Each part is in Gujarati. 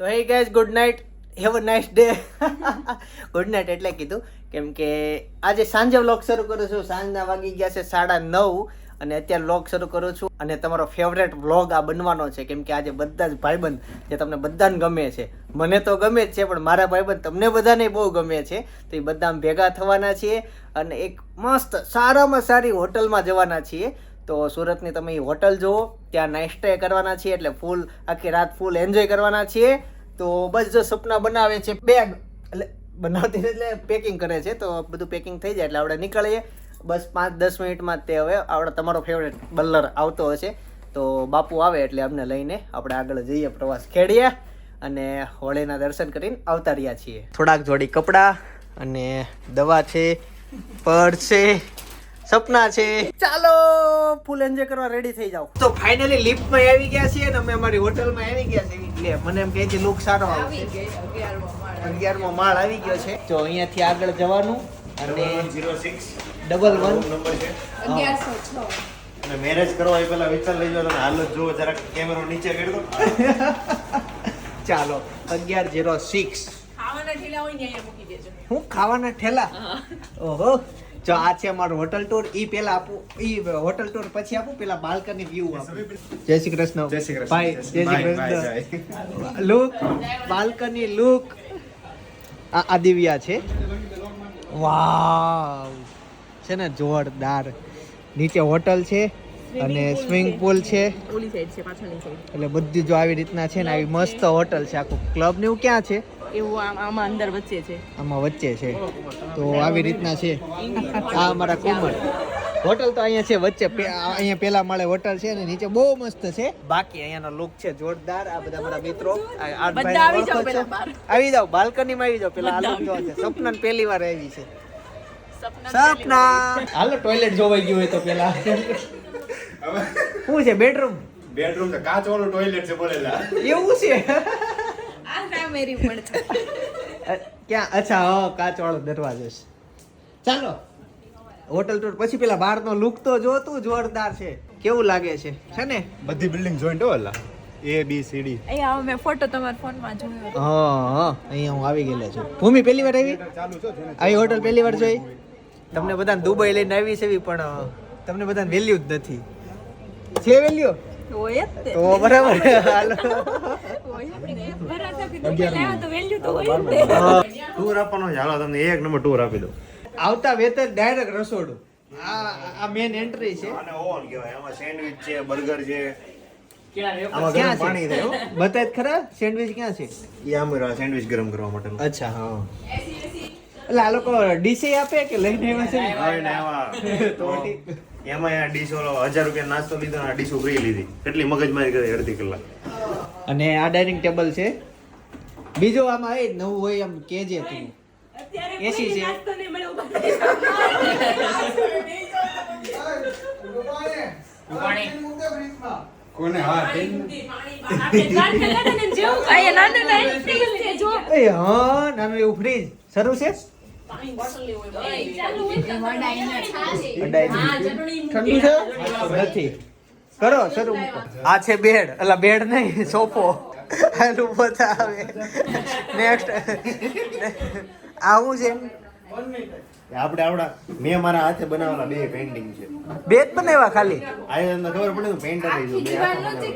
તો hey guys good night have a nice day good night એટલે કીધું. કેમ કે આજે સાંજે વ્લોગ શરૂ કરું છું. સાંજના વાગી ગયા છે સાડા નવ અને અત્યારે વ્લોગ શરૂ કરું છું. અને તમારો ફેવરેટ વ્લોગ આ બનવાનો છે. કેમ કે આજે બધા જ ભાઈબંધ જે તમને બધાને ગમે છે. મને તો ગમે જ છે, પણ મારા ભાઈબંધ તમને બધાને બહુ ગમે છે. તો એ બધા ભેગા થવાના છીએ અને એક મસ્ત સારામાં સારી હોટલમાં જવાના છીએ. તો સુરતની તમે હોટલ જુઓ, ત્યાં નાઇટ સ્ટે કરવાના છીએ, એટલે ફૂલ આખી રાત ફૂલ એન્જોય કરવાના છીએ. તો બસ જો સપના બનાવે છે બેગ એટલે બનાવતી એટલે પેકિંગ કરે છે, તો બધું પેકિંગ થઈ જાય, એટલે આપણે નીકળીએ. બસ પાંચ દસ મિનિટમાં તે હવે આપણે તમારો ફેવરેટ બલ્લર આવતો હશે. તો બાપુ આવે એટલે અમને લઈને આપણે આગળ જઈએ, પ્રવાસ ખેડીએ અને હોળીના દર્શન કરીને આવતા રહ્યા છીએ. થોડાક જોડી કપડાં અને દવા છે પર છે. સપના છે. ચાલો ફૂલ એન્જોય કરવા રેડી થઈ જાવ તો ફાઇનલી લિફ્ટમાં આવી ગયા છીએ અને અમે અમારી હોટલમાં આવી ગયા છે એટલે મને એમ કહે છે લુક સારો આવશે અગિયારમો માળ આવી ગયો છે. તો અહીંયાથી આગળ જવાનું અને ડબલ વન નંબર છે. અગિયારસો અને મેરેજ કરવા એ પહેલા વિચાર લઈ જવાનો હાલત જુઓ જરાક કેમેરો નીચે કરી દો. ચાલો અગિયાર જીરો સિક્સ ખાવાના ઠેલા હોય ને અહીંયા મૂકી દેજો. હું ખાવાના ઠેલા? ઓહો. જો આ છે અમારું હોટલ ટૂર ઈ પેલા આપું ઈ હોટલ ટૂર પછી આપું પેલા બાલ્કની વ્યૂ આપું. જય શ્રી કૃષ્ણ. જય શ્રી કૃષ્ણ. ભાઈ જય Shri Krishna. Look balcony look આ આ દિવ્યા છે. વાવ છે ને જોરદાર. નીચે હોટલ છે અને સ્વિમિંગ પુલ છે. ઓલી સાઈડ છે પાછળની સાઈડ એટલે બધી જો આવી રીતના છે ને આવી મસ્ત હોટલ છે. આખું ક્લબ ને એવું ક્યાં છે? એવું આમ આમાં અંદર વચ્ચે છે. આમાં વચ્ચે છે. તો આવી રીતના છે. આ અમારા કુમર હોટલ તો અહીંયા છે વચ્ચે અહીંયા પેલા માળે હોટલ છે અને નીચે બહુ મસ્ત છે. બાકી અહીંયાનો લુક છે જોરદાર. આ બધા મારા મિત્રો આવી જાઓ ઓળખો પેલા આવી જાઓ બાલ્કની માં આવી જાઓ. પેલા આ જોવા છે. સપના પહેલી વાર આવી છે. સપના સપના! હાલો ટોયલેટ જોવાઈ ગયું હોય તો પેલા. શું છે બેડરૂમ બેડરૂમ તો કાચ વાળું ટોયલેટ છે બોલેલા એવું છે? આ પણ ક્યાં? અચ્છા હા કાચ વાળો દરવાજો છે. ચાલો. હોટલ ટૂર પછી પેલા બહારનો લુક તો જોતું જોરદાર છે. કેવું લાગે છે? છે ને? બધી બિલ્ડિંગ જોઈન્ટ હો એ બી સી ડી અહીંયા મેં ફોટો તમારા ફોનમાં જોયો હા હા. અહીંયા હું આવી ગયેલો છું. ભૂમિ પહેલી વાર આવી? ચાલુ આવી હોટલ પહેલી વાર જોઈ? તમને બધાને દુબઈ લઈને આવી છે પણ તમને બધાને વેલ્યુ જ નથી. છે વેલ્યુ હોય જ તો. બરાબર. હાલો. હોય ભરાતા કે દુબઈ લાવ્યા તો વેલ્યુ તો હોય જ તે. હા. ટૂર આપવાનો હાલો તમને એક નંબર ટૂર આપી દો આવતા વેતર ડાયરેક્ટ રસોડું. આ આ મેન એન્ટ્રી છે. કહેવાય. આમાં સેન્ડવિચ છે બર્ગર છે. બતાય ખરા? સેન્ડવિચ ક્યાં છે? એ આમ સેન્ડવિચ ગરમ કરવા માટે. અચ્છા હા. એટલે આ લોકો ડીસી આપે કે લઈને આવ્યા છે? ને? હવે ને આવા તો એમાં આ ડીશ ઓલો હજાર રૂપિયા નાસ્તો લીધો ને આ ડીશ ફ્રી લીધી. કેટલી મગજમારી કરી અડધી કલાક. અને આ ડાઇનિંગ ટેબલ છે. બીજો આમાં એ નવું હોય એમ કેજે તું. એસી છે. કોને હા નાનું એવું ફ્રીજ છે? નથી. કરો, શરૂ આ છે બેડ. એટલે બેડ નહીં, સોફો. એનું બતાવે નેક્સ્ટ આવું છે? આપણે આવડા મેં મારા હાથે બનાવેલા બે પેઇન્ટિંગ છે. બે જ બનાવ્યા ખાલી? આ તમને ખબર પડે તો પેઇન્ટ આપી દઉં બે હાથમાં બનાવેલા.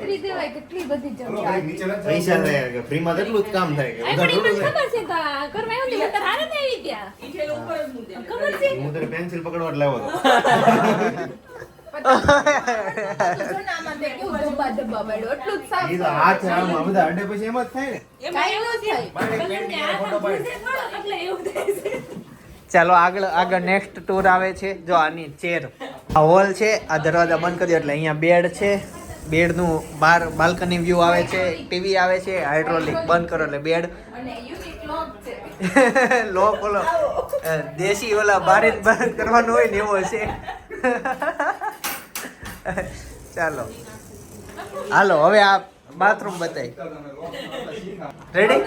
પૈસા થાય ફ્રીમાં તો એટલું જ કામ થાય કે વધારે થોડું થાય. હું ગયા. પેન્સિલ ઉપર જ મૂકે ખબર છે? હું તને પેન્સિલ પકડવા બધા અડે પછી એમ જ થાય ને. ચાલો આગળ આગળ નેક્સ્ટ ટૂર આવે છે. જો આની ચેર આ હોલ છે આ દરવાજા બંધ કરી દો એટલે અહીંયા બેડ છે. બેડનું બહાર બાલ્કની વ્યૂ આવે છે ટીવી આવે છે હાઇડ્રોલિક બંધ કરો એટલે બેડ લો ઓલો દેશી ઓલા બારી બંધ કરવાનું હોય ને એવો છે. ચાલો. હાલો હવે આ બાથરૂમ બતાય. Ready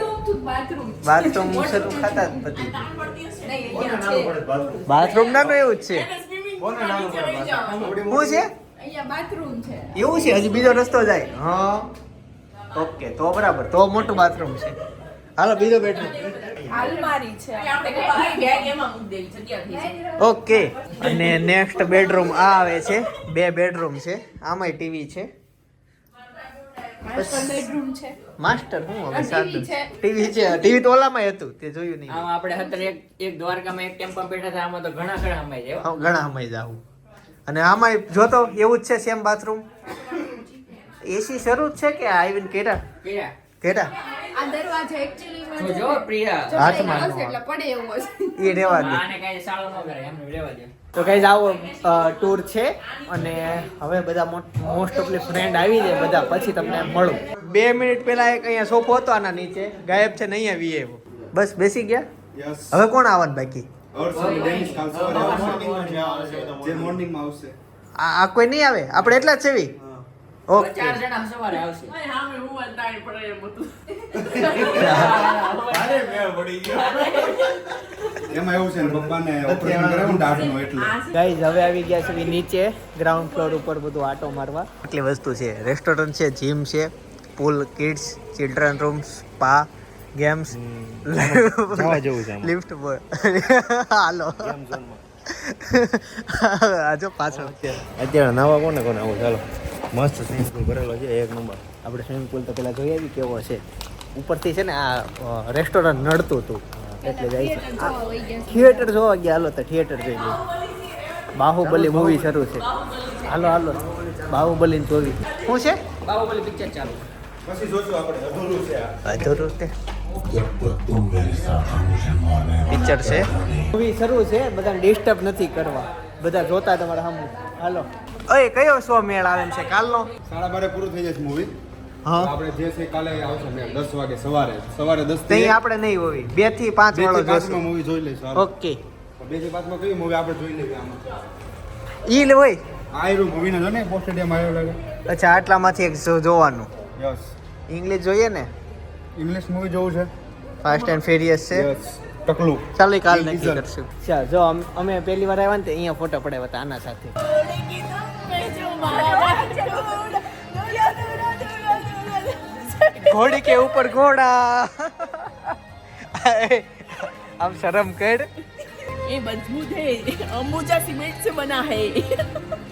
bathroom. શરૂ ખાતા જ પડે બાથરૂમ? નાનું એવું જ છે. કોને નાનું પડે બાથરૂમ? શું છે? બાથરૂમ છે. એવું છે? હજી બીજો રસ્તો જાય. હા. ઓકે તો બરાબર. તો મોટું બાથરૂમ છે. હાલો બીજો બેડરૂમ ઓકે. અને નેક્સ્ટ બેડરૂમ આ આવે છે. બે બેડરૂમ છે. આમાંય ટીવી છે. માસ્ટર બેડરૂમ છે. માસ્ટર હું હવે સાદું ટીવી છે. ટીવી તો ઓલામાં હતું તે જોયું નહીં. આમાં આપણે અત્યારે એક એક દ્વારકામાં એક ટેમ્પો બેઠા હતા આમાં તો ઘણા ઘણા સમય જાય હા, ઘણા સમય જાવ અને આમાંય જોતો એવું જ છે સેમ બાથરૂમ એસી શરૂ જ છે કે આવીને કેરા કેરા? કેરા આ દરવાજો એક્ચ્યુઅલી જો પ્રિયા. હાથમાં એટલે પડે એવું હશે એ રેવા દે. આને કાઈ સાળો ન કરે એમને રહેવા દે. તો કઈ આવો ટૂર છે અને હવે બધા મોસ્ટ ઓફલી ફ્રેન્ડ આવી જાય બધા પછી તમને મળું. બે મિનિટ પહેલા એક અહીંયા સોફો હતો આના નીચે. ગાયબ છે નહીં આવી એવો બસ બેસી ગયા? હવે કોણ આવવાનું બાકી? આ આ કોઈ નહીં આવે? આપણે એટલા જ છે ઓકે. ચાર જણા સવારે આવશે. એમાં એવું છે ને પપ્પાને ઓપરેશન કરાવ્યું દાઢનું એટલે. ગાઈઝ હવે આવી ગયા છે નીચે ગ્રાઉન્ડ ફ્લોર ઉપર બધું આટો મારવા. આટલી વસ્તુ છે. રેસ્ટોરન્ટ છે જીમ છે pool kids children room spa games. Lift હાલો. આજો પાછળ. અત્યારે નવા કોને કોને આવું ચાલો મસ્ત સ્વિમિંગ પૂલ ભરેલો છે એક નંબર આપણે સ્વિમિંગ પુલ તો પેલા જોઈ આવી કેવો છે. ઉપરથી છે ને આ રેસ્ટોરન્ટ નડતું હતું. એટલે જાય છે. થિયેટર જોવા ગયા હાલો તો થિયેટર જોઈ લઈએ. બાહુબલી મૂવી શરૂ છે. હાલો હાલો. બાહુબલી જોવી. શું છે? બાહુબલી પિક્ચર ચાલુ. પછી જોશું આપણે અધૂરું છે અધૂરું તે. પિક્ચર છે. મૂવી શરૂ છે બધાને ડિસ્ટર્બ નથી કરવા. બધા જોતા તમારા સામે. હાલો. ઓય કયો શો મેળ આવે છે? કાલનો? સાડા બારે પૂરું થઈ જશે મૂવી હા. આપણે જે છે કાલે આવશે દસ વાગે સવારે. સવારે દસ તઈ આપણે નહીં હોવી. બેથી પાંચ બે વાળો જોશું. મૂવી જોઈ લઈશું ઓકે. બેથી પાંચમાં કયું મૂવી આપણે જોઈ લઈએ આમાં? ઈ લે હોય. આ મૂવી ને જો ને પોસ્ટ સ્ટેડિયમ આવ્યો લાગે. અચ્છા આટલામાંથી એક જોવાનું. યસ ઇંગ્લિશ જોઈએ ને? ઇંગ્લિશ મૂવી જોવું છે. ફાસ્ટ એન્ડ ફેરિયસ છે. ટકલું. ચાલો કાલ નક્કી કરશું. ચાલ જો અમ- અમે પહેલી વાર આવ્યા ને અહીંયા ફોટો પડાવ્યા હતા આના સાથે. ઘોડી કે ઉપર ઘોડા આમ શરમ કર ये मजबूत है अंबुजा सीमेंट से बना है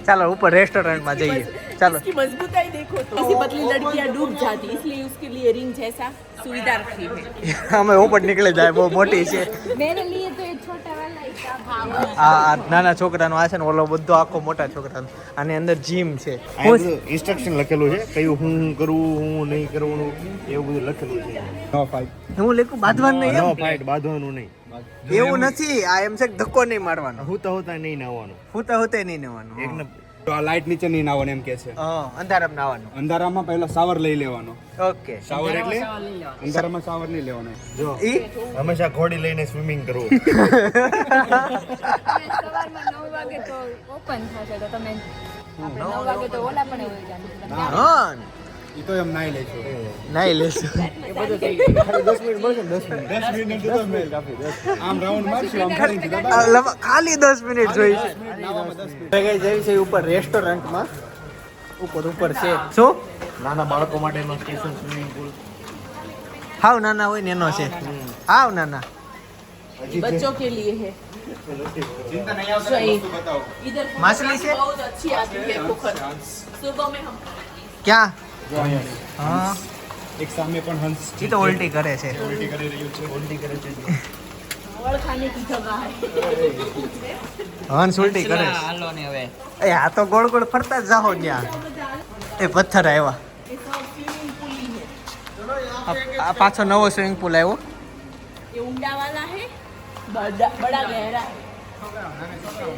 ચાલો ઉપર રેસ્ટોરન્ટમાં જઈએ ચાલો इसकी मजबूताई देखो तो ऐसी पतली लड़कियां डूब जाती इसलिए उसके लिए रिंग जैसा सुविधा रखी है અમે ઉપર નીકળી જાય બહુ મોટી છે मेरे लिए तो આ નાના છોકરાનો આ છે ને ઓલો બધો આખો મોટા છોકરાનો. આની અંદર જીમ છે. ઇન્સ્ટ્રક્શન લખેલું છે. કયું હું કરવું હું નહીં કરવાનું એવું બધું લખેલું છે. નો ફાઈટ હું લેખું બાંધવાનું નહીં નો? ફાઇટ બાંધવાનું નહીં. એવું નથી. આ એમ છે ધક્કો નહીં મારવાનો. હોતા હોતા નહીં નાવાનું તો હોતે નહીં લેવાનું એક ને તો આ લાઇટ નીચે નહીં નાવાનું એમ કે છે. અંધારામાં નાવાનું. અંધારામાં પહેલા સાવર લઈ લેવાનો. ઓકે. શાવર એટલે? અંધારામાં શાવર નહીં લેવાનો. જો. ઈ હંમેશા ઘોડી લઈને સ્વિમિંગ કરવું. સવારમાં 9 વાગે તો ઓપન થશે તો તમે આપણે નવ વાગે તો ઓલા પણ હોય જાય હા. એ તો એમ નાઈ લઈશું નાઈ લેશું આમ રાઉન્ડ મારશું આમ ફરીથી દબાવી. આ લવ- ખાલી દસ મિનિટ જોઈ છે જઈ છે ઉપર રેસ્ટોરન્ટમાં ઉપર ઉપર છે શું નાના બાળકો માટેનો સ્પેશિયલ સ્વિમિંગ પુલ હાવ નાના હોય ને એનો છે હાવ નાના बच्चों के लिए है ચિંતા નહીં આવશે સહી. વસ્તુ બતાવો इधर माछली से? बहुत अच्छी आती है पोखर सुबह में हम ક્યાં હા. એક સામે પણ હંસ એ તો ઉલટી કરે છે. ઉલટી કરી રહ્યું છે. ઉલટી કરે છે હંસ આ તો ગોળ ગોળ ફરતા જ જાહો ત્યાં. એ પથ્થર આવ્યા આ પાછો નવો સ્વિમિંગ પુલ આવ્યો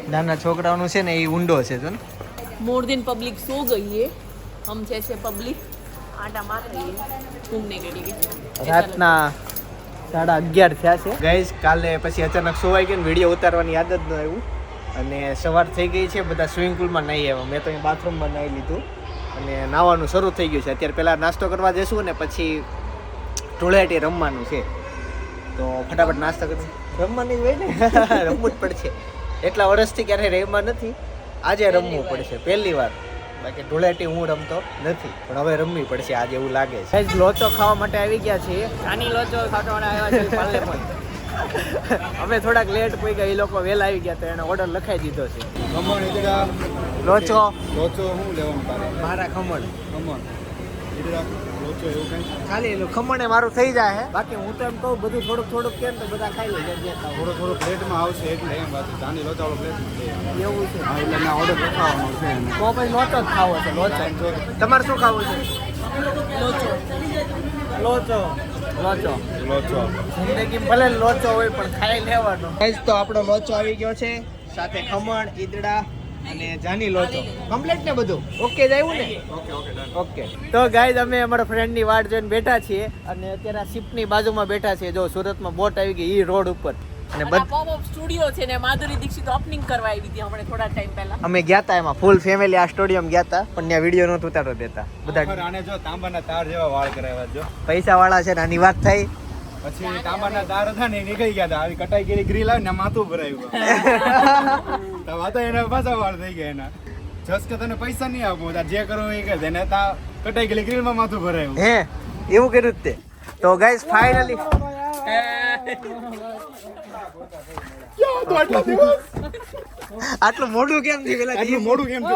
નાના છોકરાઓનું છે ને એ ઊંડો છે તો મોર દેન પબ્લિક સો ગઈ હમ જૈસે પબ્લિક આટા માર રહી ઘૂમને કે લીએ રાતના સાડા અગિયાર થયા છે. ગઈ કાલે પછી અચાનક સોવાઈ ગઈ ને વીડિયો ઉતારવાની યાદ જ ન આવ્યું અને સવાર થઈ ગઈ છે બધા સ્વિમિંગ પુલમાં નહીં આવ્યા. મેં તો અહીં બાથરૂમમાં નાહી લીધું. અને નાહવાનું શરૂ થઈ ગયું છે. અત્યારે પહેલાં નાસ્તો કરવા જઈશું ને પછી ધૂળેટી રમવાનું છે. તો ફટાફટ નાસ્તો કરું. રમવાની હોય ને. રમવું જ પડશે. એટલા વર્ષથી ક્યારેય રમવા નથી. આજે રમવું પડશે. પહેલી વાર. બાકી ધૂળેટી હું રમતો નથી પણ હવે રમવી પડશે આજે એવું લાગે છે. લોચો ખાવા માટે આવી ગયા છીએ. નાની લોચો ખાટવાના આવ્યા છે પાલે પણ. અમે થોડાક લેટ પડી ગયા એ લોકો વહેલા આવી ગયા તો એને ઓર્ડર લખાઈ દીધો છે. ખમણ ઈદડા. લોચો. લોચો શું લેવાનું મારા ખમણ. ખમણ. ઈદડા. લોચો એવું કઈ? ખાલી એનું ખમણ એ મારું થઈ જાય બાકી હું તો એમ કહું બધું થોડુંક થોડુંક કેમ તો બધા ખાઈ લે. થોડો થોડો પ્લેટમાં આવશે એટલે એમ વાત ચાંદી લોચાળો પ્લેટ એવું છે. હા એટલે મેં ઓર્ડર લખાવવાનો છે તો પછી લોચો જ ખાવો છે લોચો. તમારે શું ખાવું છે? લોચો. લોચો. લોચો. લોચો. જિંદગી ભલે લોચો હોય પણ ખાઈ લેવાનો. ગાઈસ તો આપણો લોચો આવી ગયો છે. સાથે ખમણ ઈદડા અને જાની લોચો કમ્પ્લીટ ને બધું? ઓકે જ આવ્યું ને? ઓકે ઓકે ડન ઓકે તો ગાઈઝ અમે અમારા ફ્રેન્ડની વાટ જોઈને બેઠા છીએ અને અત્યારે આ શિપની બાજુમાં બેઠા છીએ. જો સુરતમાં બોટ આવી ગઈ ઈ રોડ ઉપર. અને પોપઅપ સ્ટુડિયો છે ને માધુરી દીક્ષિત ઓપનિંગ કરવા આવી હતી હમણાં થોડા ટાઈમ પહેલા. અમે ગયા હતા એમાં ફૂલ ફેમિલી આ સ્ટુડિયમ ગયા હતા પણ ત્યાં વીડિયો નો ઉતારો દેતા. બધા આને જો તાંબાના તાર જેવા વાળ કરાવ્યા જો. પૈસા વાળા છે ને આની વાત થઈ પછી તાંબાના તાર હતા ને એ નીકળી ગયા હતા. આવી કટાઈ ગયેલી ગ્રીલ આવી ને માથું ભરાયું તો વાતો એના પાછા વાળ થઈ ગયા એના. જસ કે તને પૈસા નહીં આપો તાર જે કરવું એ કરે. એને તા કટાઈ ગયેલી ગ્રીલમાં માથું ભરાયું. હે એવું કર્યું જ તે. તો ગાઈઝ ફાઇનલી આટલું મોઢું કેમ થયું પેલા આટલું મોડું કેમ છે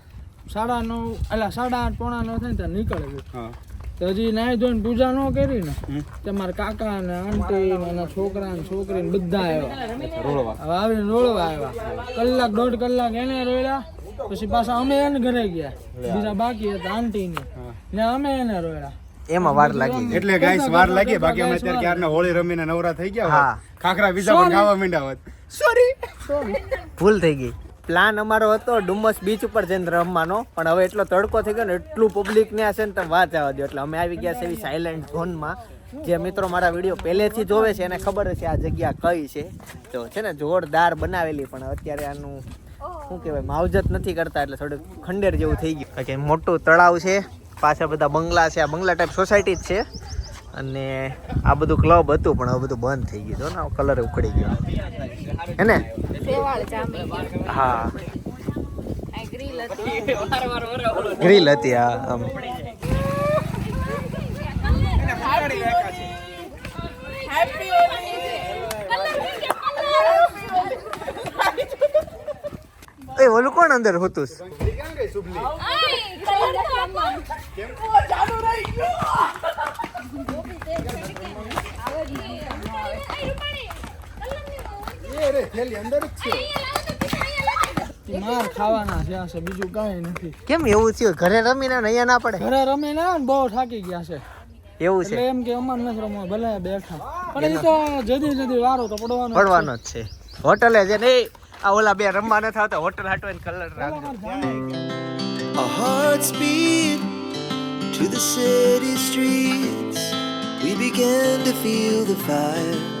સાડા નવ એટલે સાડા આઠ પોણા નવ થાય ને ત્યાં નીકળે છે. તો હજી નાઈ ધોઈને પૂજા ન કરી ને. તે મારા કાકા ને આંટી ને એના છોકરા ને છોકરી ને બધા આવ્યા. રોળવા. હવે આવીને રોળવા આવ્યા. કલાક દોઢ કલાક એને રોયલા પછી પાછા અમે એને ઘરે ગયા. બીજા બાકી હતા આંટી ને ને અમે એને રોયલા એમાં વાર લાગી એટલે ગાઈસ વાર લાગી. બાકી અમે અત્યારે ક્યારના હોળી રમીને નવરા થઈ ગયા. ખાખરા બીજા પણ ખાવા માંડ્યા હોત ભૂલ થઈ ગઈ. પ્લાન અમારો હતો ડુમસ બીચ ઉપર જઈને રમવાનો, પણ હવે એટલો તડકો થઈ ગયો ને એટલું પબ્લિક ને હશે ને તમે વાત આવવા દો એટલે અમે આવી ગયા છે એવી સાયલેન્ટ ઝોનમાં જે મિત્રો મારા વીડિયો પહેલેથી જોવે છે, એને ખબર છે આ જગ્યા કઈ છે. તો છે ને જોરદાર બનાવેલી, પણ અત્યારે આનું શું કહેવાય, માવજત નથી કરતા, એટલે થોડુંક ખંડેર જેવું થઈ ગયું. કે મોટું તળાવ છે પાછળ બધા બંગલા છે. આ બંગલા ટાઈપ સોસાયટી જ છે. અને આ બધું ક્લબ હતું પણ હવે બધું બંધ થઈ ગયું હતું. ને કલર ઉખડી ગયો. હે ને? હા. આ ગ્રીલ હતી. હા હતી આ આમ. એ ઓલું કોણ અંદર હતું માર ખાવાના છે આ બીજું કાંઈ નથી. કેમ એવું થયું? ઘરે રમીને ને અહીંયા ના પડે? ઘરે રમે ને બહુ થાકી ગયા છે. એવું છે. એમ કે અમાર નથી રમવા ભલે બેઠા. પણ એ તો જદી જદી વારો તો પડવાનો પડવાનો જ છે. હોટલે છે ને આ ઓલા બે રમવા નથી આવતા હોટલ હાટવા કલર રાખજો. A heart speed to the city streets. We began to feel the fire.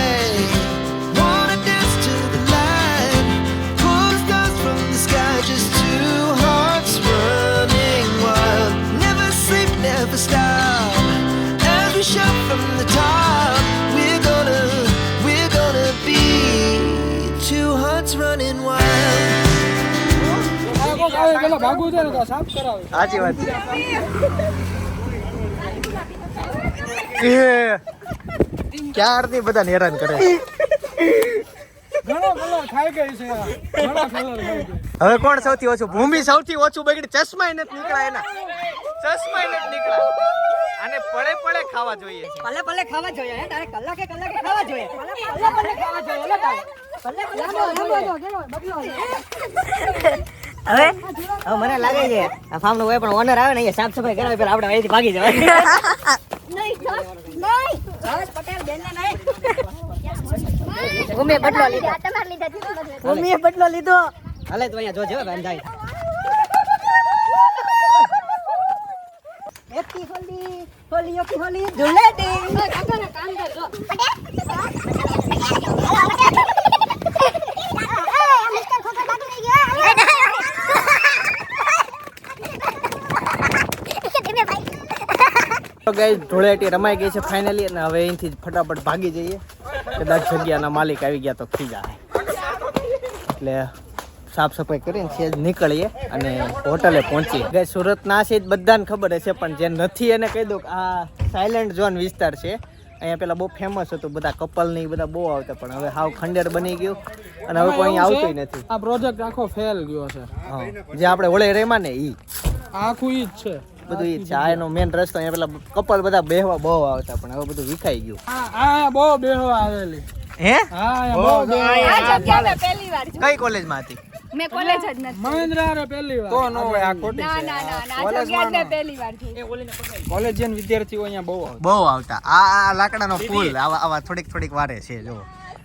પેલા ભાગવું છે ને તો સાફ કરાવે સાચી વાત છે એ, ક્યારની બધાને હેરાન કરે હવે કોણ સૌથી ઓછું ભૂમિ સૌથી ઓછું બગડી ચશ્મા નથી નીકળ્યા એના ચશ્મા નથી નીકળ્યા અને પડે પડે ખાવા જોઈએ છે પલ્લે પલ્લે ખાવા જોઈએ હે તારે કલાકે કલાકે જોઈએ જોઈએ તારે ખાવા જોઈએ હવે? હવે મને લાગે છે આ ફાર્મ નો પણ ઓનર આવે ને અહીંયા સાફ સફાઈ કરાવે પેલા આપણે અહીંથી ભાગી જવાય. મમ્મીએ બદલો લીધો. મમ્મીએ બદલો લીધો. હાલે તો અહીંયા જોજે બેન જાય. Happy Holi Holi happy Holi Dhuleti. કામ કરજો. ગઈ ધૂળેટી રમાઈ ગઈ છે ફાઇનલી અને હવે અહીંથી ફટાફટ ભાગી જઈએ. કદાચ જગ્યાના માલિક આવી ગયા તો ખીજાય એટલે સાફ સફાઈ કરીને સેજ નીકળીએ અને હોટલે પહોંચીએ. ગઈ સુરતના છે જ બધાને ખબર હશે પણ જે નથી એને કહી દઉં કે આ સાયલેન્ટ ઝોન વિસ્તાર છે. અહીંયા પેલા બહુ ફેમસ હતું બધા કપલ ને બધા બહુ આવતા પણ હવે હાવ ખંડેર બની ગયું. અને હવે કોઈ અહીંયા આવતું નથી. આ પ્રોજેક્ટ આખો ફેલ ગયો છે. જે આપણે ઓળે રેમાં ને ઈ. આખું ઈ જ છે. બધું ઈ છે એનો મેન રસ્તો અહીંયા પેલા કપલ બધા બેહવા બહુ આવતા પણ હવે બધું વિખાઈ ગયું. આ આ બહુ બેહવા આવેલી. હે? હા બહુ આ જગ્યા મેં પહેલી વાર જોઈ. કઈ કોલેજમાં હતી મેં કોલેજ જ નથી મહેન્દ્રા રે પહેલી વાર. તો નો હોય આ ખોટી છે. ના ના ના આ જગ્યા મેં પહેલી વાર જોઈ. કોલેજિયન વિદ્યાર્થીઓ અહીંયા બહુ આવતા બહુ આવતા. આ આ લાકડાનો ફૂલ આવા આવા થોડીક થોડીક વારે છે જો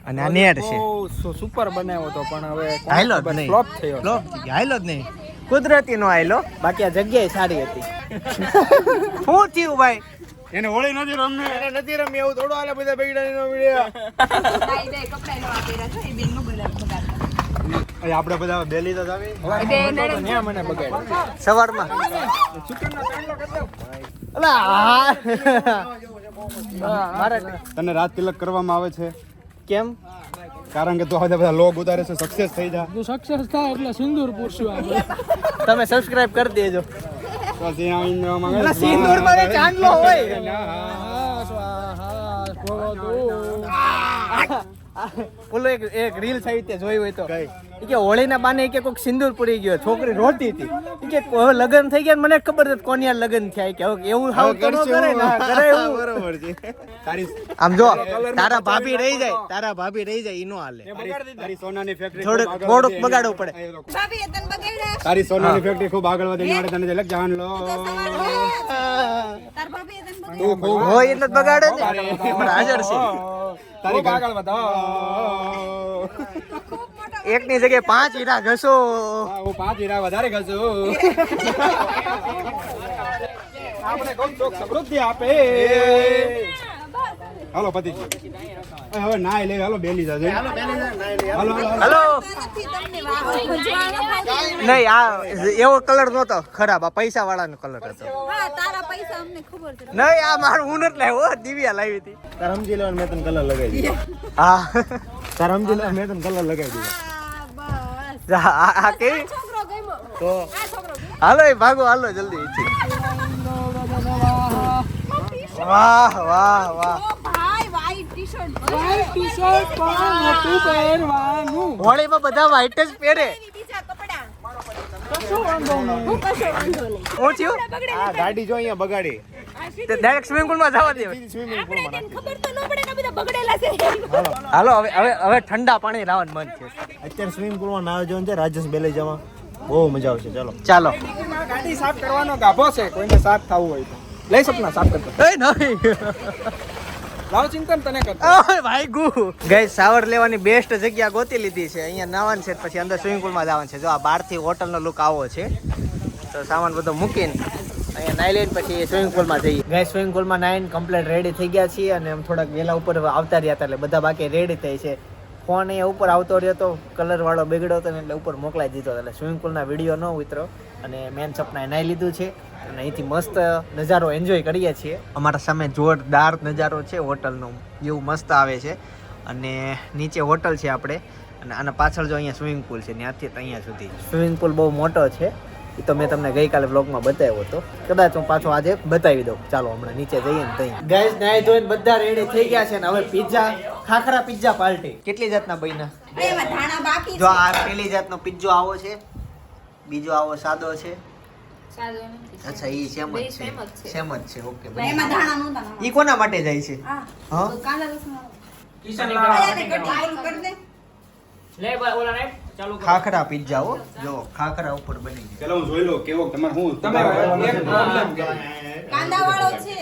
અને આ નેટ છે. બહુ સુપર બનાવ્યો તો પણ હવે હાયલો જ નહીં. ફ્લોપ થયો. ફ્લોપ? થઈ ગયો હાયલો જ નહીં. કુદરતી નો આયલો. બાકી આ જગ્યાએ સારી હતી. શું થયું ભાઈ? એને હોળી નથી રમે એને નથી રમી એવું થોડું આલે બધા બગડા નો વિડિયો. આપણે બધા બેલી તો મને બગાડ. સવારમાં. તને રાત તિલક કરવામાં આવે છે? કેમ? કારણ કે તું આ બધા લોગ ઉતારે છે સક્સેસ થઈ જા. તું સક્સેસ થાય એટલે સિંદૂર પૂરશું આપણે. તમે સબસ્ક્રાઇબ કરી દેજો. તો ત્યાં આવીને માંગે સિંદૂર સિંદૂરમાં ચાંદલો હોય. સ્વાહા, સ્વાહા. ઓલો એક એક રીલ તે જોઈ હોય તો. કે હોળીના બાને કે કોઈક સિંદૂર પૂરી ગયો છોકરી રોતી હતી. કે લગ્ન થઈ ગયા મને ખબર નથી કોની લગ્ન થયા. કે એવું હાવ કરો કરે ના કરે એવું. બરોબર છે. તારી આમ જો તારા ભાભી રહી જાય તારા ભાભી રહી જાય ઈનો હાલે. તારી- સોનાની ફેક્ટરી થોડુંક થોડુંક બગાડવું પડે. ભાભીએ તને બગાડ્યા? તારી સોનાની ફેક્ટરી ખૂબ આગળ વધે મારે માટે તને તિલક જાન લો તાર ભાભીએ તને બગાડ્યા? તું ખૂબ હોય એટલે બગાડે ને. હાજર છે. તારી આગળ વધો. એકની જગ્યાએ પાંચ હીરા ઘસો. હા, પાંચ હીરા વધારે ઘસો. આપણે કોણ સમૃદ્ધિ આપે. હાલો પતિ હવે નાઈ લે હાલો બેલી જાજો. હાલો હાલો હલો નથી તમને વાહ. ખંજવાળ નહીં આ એવો કલર નહોતો ખરાબ આ પૈસા વાળાનો કલર હતો. હા, તારા પૈસા અમને ખબર છે. નહીં આ મારું હું નથી લાવ્યો હો, દિવ્યા લાવી હતી. તાર સમજી લેવાનું મેં તને કલર લગાવી દીધો. હા. તાર સમજી લેવાનું મેં તને કલર લગાવી દીધો. આ કેવી? તો. હાલો ભાગો હાલો જલ્દી વાહ વાહ વાહ. વ્હાઈટ ટી-શર્ટ પણ નતું પહેરવાનું. હોળીમાં બધા વ્હાઈટ જ પહેરે. બીજા કપડા. કશો વાંધો નહીં. હું કશો વાંધો નહીં. હું આ ગાડી જો અહીંયા બગાડી. તે ડાયરેક્ટ સ્વિમિંગ પુલમાં જવા દે. આપણે ખબર તો ન પડે કે બધા બગડેલા છે. હાલો. હવે હવે હવે ઠંડા પાણી લાવવાનું મન છે. અત્યારે સ્વિમિંગ પુલમાં નાવ જવાનું છે રાજેશ બેલે જવા. બહુ મજા આવશે ચાલો. ચાલો. ગાડી સાફ કરવાનો ગાભો છે કોઈને સાફ થવું હોય તો. લઈ સપના સાફ કરતો. એ નહીં. ભાઈ ગુ. ગઈ સાવર લેવાની બેસ્ટ જગ્યા ગોતી લીધી છે. અહીંયા નાવાનું છે, પછી અંદર સ્વિમિંગ પુલમાં જવાનું છે. આ બહારથી હોટલનો લુક આવો છે. તો સામાન બધો મૂકીને અહીંયા નાઈ લઈને પછી સ્વિમિંગ પુલમાં જઈએ. ગઈ સ્વિમિંગ પુલમાં નાઈને કમ્પ્લીટ રેડી થઈ ગયા છીએ અને થોડાક વહેલા ઉપર આવતા રહ્યા હતા એટલે બધા બાકી રેડી થઈ છે. ફોન અહીંયા ઉપર આવતો રહ્યો તો કલરવાળો બગડ્યો હતો ને એટલે ઉપર મોકલાઈ દીધો એટલે સ્વિમિંગ પુલના વીડિયો ન ઉતરો. અને મેન સપના નાહી લીધું છે. અને અહીંથી મસ્ત નજારો એન્જોય કરીએ છીએ. અમારા સામે જોરદાર નજારો છે હોટલનો. એવું મસ્ત આવે છે. અને નીચે હોટલ છે આપણે. અને આના પાછળ જો અહીંયા સ્વિમિંગ પુલ છે. ત્યાંથી અહીંયા સુધી. સ્વિમિંગ પુલ બહુ મોટો છે. એ તો મેં તમને ગઈકાલે વ્લોગમાં બતાવ્યો હતો. કદાચ હું પાછો આજે બતાવી દઉં. ચાલો હમણાં નીચે જઈએ ને ત્યાં. ગાઈસ નાઈ ધોઈને બધા રેડી થઈ ગયા છે ને હવે પિઝા ખાખરા પિઝા પાર્ટી. કેટલી જાતના બન્યા? એમાં ધાણા બાકી જો આ પેલી જાતનો પિઝ્ઝો આવો છે બીજો આવો સાદો છે. અચ્છા ઈ સેમ જ છે. સેમ જ છે. ઓકે. ઈ કોના માટે જાય છે? હા. કિશન લે ઓલા ને. ખાખરા પિઝા હો જો ખાખરા ઉપર બની ગયું. ચલો હું જોઈ લઉં કેવો તમારે હું તમે એક પ્રોબ્લેમ કાંદા વાળો છે.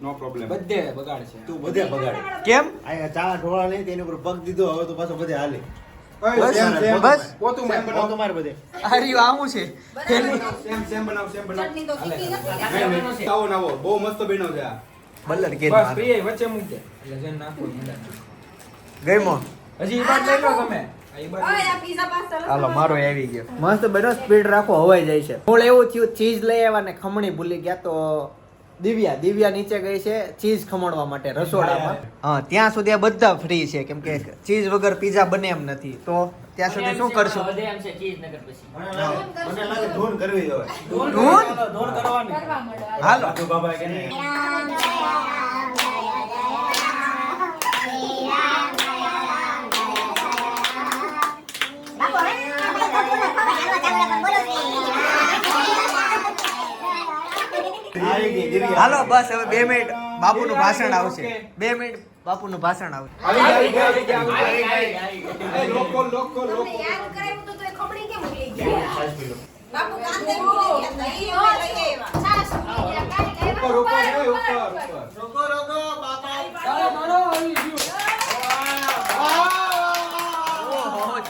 નો પ્રોબ્લેમ બધે બગાડ છે. તું બધે બગાડે. કેમ? આ ચાળા ઢોળા નહીં તેની ઉપર પગ દીધો હવે તો પાછો બધે હાલે. બસ, પોતું મેં બનાવ તમારે બધે. આ આવું છે. સેમ સેમ બનાવ બનાવ. આવો. નાવો બહુ મસ્ત બન્યો છે આ. બલ્લર કે બસ પ્રિય વચ્ચે મૂક દે. એટલે જેને નાખવું ગઈમો હજી ઈ લઈ લો તમે. હાલો મારો આવી ગયો. મસ્ત બનો સ્પીડ રાખો હવાઈ જાય છે. મૂળ એવું થયું ચીઝ લઈ આવ્યા ને ખમણી ભૂલી ગયા તો દિવ્યા. દિવ્યા નીચે ગઈ છે ચીઝ ખમણવા માટે રસોડામાં. હા ત્યાં સુધી આ બધા ફ્રી છે કેમ કે ચીઝ વગર પીઝા બને એમ નથી. તો ત્યાં સુધી શું કરશું? વધે એમ છે ચીઝ નગર પછી મને લાગે મને લાગે ધૂન કરવી જોઈએ ધૂન? ધોન કરવાની કરવા માંડો હાલો બાબા કે નહીં આવી ગઈ દિવ્યા. હાલો બસ હવે બે મિનિટ બાપુનું ભાષણ આવશે. બે મિનિટ બાપુનું ભાષણ આવશે.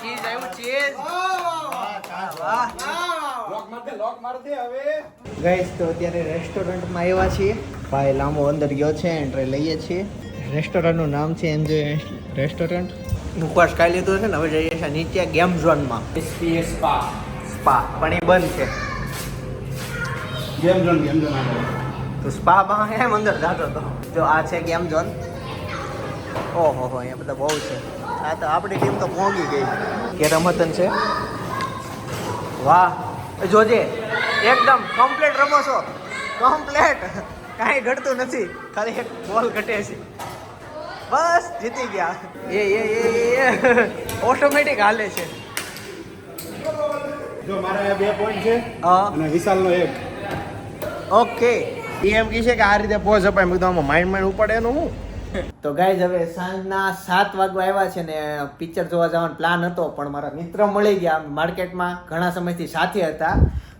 ચીજ આવ્યું છાશ ગઈસ તો અત્યારે રેસ્ટોરન્ટમાં આવ્યા છીએ. ભાઈ લાંબો અંદર ગયો છે એન્ટ્રી લઈએ છીએ. રેસ્ટોરન્ટનું નામ છે એન્જોય રેસ્ટોરન્ટ મુખવાસ ખાઈ લીધું છે ને હવે જઈએ છીએ નીચે ગેમ ઝોનમાં સ્પા. સ્પા પણ એ બંધ છે. ગેમ ઝોન ગેમ ઝોન આગળ તો સ્પામાં એમ અંદર જતો હતો. જો આ છે ગેમ ઝોન ઓહો હો અહીંયા બધા બહુ છે. આ તો આપણી ટીમ તો પહોંચી ગઈ. કે રમતન છે. વાહ. જોજે એકદમ કમ્પ્લીટ રમો છો. કમ્પ્લીટ કાંઈ ઘટતું નથી. ખાલી એક બોલ ઘટે છે. બસ જીતી ગયા. એ એ એ એ ઓટોમેટિક હાલે છે. જો મારા બે પોઈન્ટ છે હા. અને વિશાલનો એક. ઓકે એમ કહે છે કે આ રીતે પોઝ અપાય. મેં કીધું આમાં માઇન્ડ માઇન્ડ ઉપાડે એનું હું? તો ગાઈઝ હવે સાંજના સાત વાગવા આવ્યા છે ને પિક્ચર જોવા જવાનો પ્લાન હતો, પણ મારા મિત્ર મળી ગયા માર્કેટમાં ઘણા સમયથી સાથે હતા.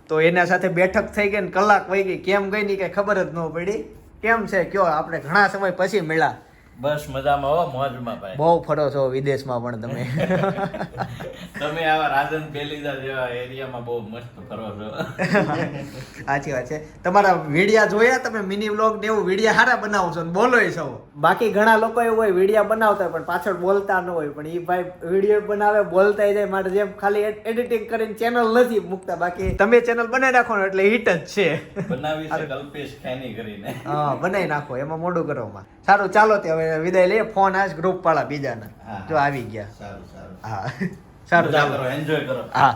તો એના સાથે બેઠક થઈ ગઈ ને કલાક વહી ગઈ કેમ ગઈ ની કઈ ખબર જ ન પડી. કેમ છે, કયો? આપણે ઘણા સમય પછી મળ્યા. બસ મજામાં હો મોજમાં ભાઈ. બહુ ફરો છો વિદેશમાં પણ તમે. તમે આવા રાજન બેલીદા જેવા એરિયામાં બહુ મસ્ત ફરો છો. સાચી વાત છે. તમારા વિડિયા જોયા તમે મિની વ્લોગ ને એવું વિડિયા સારા બનાવો છો ને બોલોય છો બાકી ઘણા લોકો એવું હોય વિડિયા બનાવતા હોય પણ પાછળ બોલતા ન હોય. પણ એ ભાઈ વિડિયો બનાવે બોલતા જાય માટે જેમ ખાલી એડિટિંગ કરીને ચેનલ નથી મૂકતા. બાકી તમે ચેનલ બનાવી નાખો ને એટલે હિટ જ છે. બનાવી છે કલ્પેશ ખેની કરીને. હા બનાવી નાખો એમાં મોડું કરવામાં. સારું ચાલો તે હવે વિદાય લઈએ. ફોન આજ ગ્રુપ વાળા બીજાના. જો આવી ગયા. સારું સારું. હા. સારું ચાલો કરો એન્જોય કરો. હા.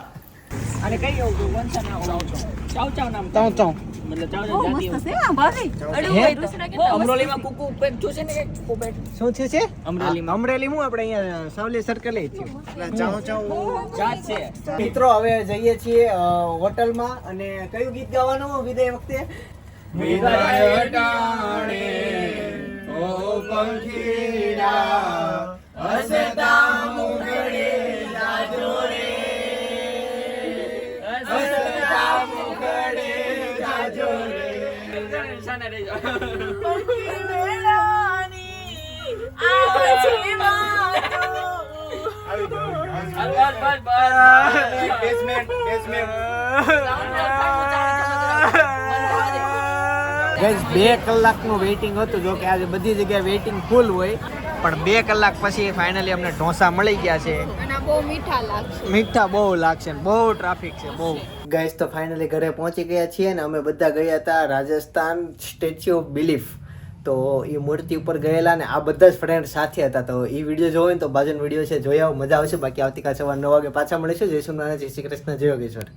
અને કઈ એવું કે વંશા ના ઓલા ચાવ ચાવ નામ ચાઉ ચાઉ. મતલબ ચાવ ચાવ મસ્ત છે આ ભારી અડું હોય તો. જાતી અમરોલીમાં કુકુ પેક જોશે ને કે કુકુ પેક શું થયું છે? અમરેલીમાં. અમરેલી હું આપણે અહીંયા સાવલી સર્કલ થયું ચાઉ ચાઉ. જાત છે. મિત્રો હવે જઈએ છીએ હોટલમાં. અને કયું ગીત ગાવાનું વિદાય વખતે? વિદાય ટાણે ઓ પંખીડા હસતા મુખડે જાજો રે હસતા મુખડે જાજો રે શાને રહી જાઓ. આવી ગયો બસ બસ બસ બેસમેન્ટ બેસમેન્ટ ગઈસ બે કલાકનું વેઇટિંગ હતું જો કે આજે બધી જગ્યાએ વેઇટિંગ ફૂલ હોય. પણ બે કલાક પછી ફાઇનલી અમને ઢોસા મળી ગયા છે. અને બહુ મીઠા લાગશે. મીઠા બહુ લાગશે બહુ ટ્રાફિક છે બહુ. ગાઈસ તો ફાઇનલી ઘરે પહોંચી ગયા છીએ ને અમે બધા ગયા હતા રાજસ્થાન સ્ટેચ્યુ ઓફ બિલીફ તો એ મૂર્તિ ઉપર ગયેલા ને આ બધા જ ફ્રેન્ડ સાથે હતા. તો એ વીડિયો જોવો ને તો બાજુનો વીડિયો છે જોઈ આવો મજા આવશે. બાકી આવતીકાલ સવાર નવ વાગે પાછા મળીશું. જય સોમનાથ જય શ્રી કૃષ્ણ જય યોગેશ્વર.